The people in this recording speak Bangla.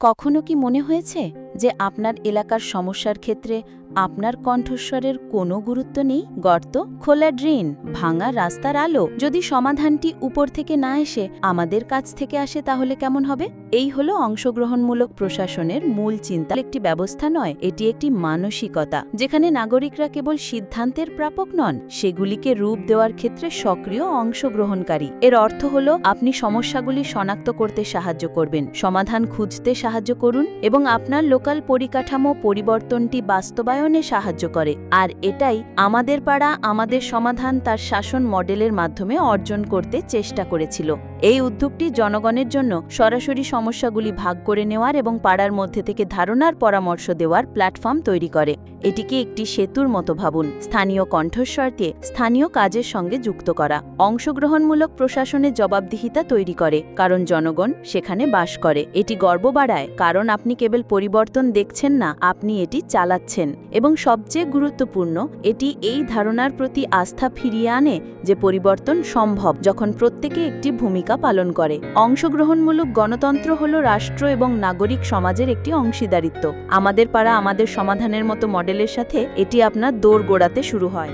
কখনো কি মনে হয়েছে যে আপনার এলাকার সমস্যার ক্ষেত্রে আপনার কণ্ঠস্বরের কোনো গুরুত্ব নেই, গর্ত খোলা ড্রেন, ভাঙা রাস্তার আলো। যদি সমাধানটি উপর থেকে না এসে আমাদের কাছ থেকে আসে তাহলে কেমন হবে? এই হলো অংশগ্রহণমূলক প্রশাসনের মূল চিন্তা। একটি ব্যবস্থা নয়, এটি একটি মানসিকতা, যেখানে নাগরিকরা কেবল সিদ্ধান্তের প্রাপক নন, সেগুলিকে রূপ দেওয়ার ক্ষেত্রে সক্রিয় অংশগ্রহণকারী। এর অর্থ হল, আপনি সমস্যাগুলি শনাক্ত করতে সাহায্য করবেন, সমাধান খুঁজতে সাহায্য করুন, এবং আপনার লোকাল পরিকাঠামো পরিবর্তনটি বাস্তবায়নে সাহায্য করে, আর এটাই আমাদের পাড়া, আমাদের সমাধান তার শাসন মডেলের মাধ্যমে অর্জন করতে চেষ্টা করেছিল। এই উদ্যোগটি জনগণের জন্য সরাসরি সমস্যাগুলি ভাগ করে নেওয়ার এবং পাড়ার মধ্যে থেকে ধারণার পরামর্শ দেওয়ার প্ল্যাটফর্ম তৈরি করে। এটিকে একটি সেতুর মতো ভাবুন। স্থানীয় কণ্ঠস্বরকে স্থানীয় কাজের সঙ্গে যুক্ত করা। অংশগ্রহণমূলক প্রশাসনের জবাবদিহিতা তৈরি করে, কারণ জনগণ সেখানে বাস করে। এটি গর্ব বাড়ায়, কারণ আপনি কেবল পরিবর্তন দেখছেন না, আপনি এটি চালাচ্ছেন। এবং সবচেয়ে গুরুত্বপূর্ণ, এটি এই ধারণার প্রতি আস্থা ফিরিয়ে আনে যে পরিবর্তন সম্ভব, যখন প্রত্যেকে একটি ভূমিকা পালন করে। অংশগ্রহণমূলক গণতন্ত্র হল রাষ্ট্র এবং নাগরিক সমাজের একটি অংশীদারিত্ব। আমাদের পাড়া আমাদের সমাধানের মতো মডেলের সাথে এটি আপনার দৌড় গোড়াতে শুরু হয়।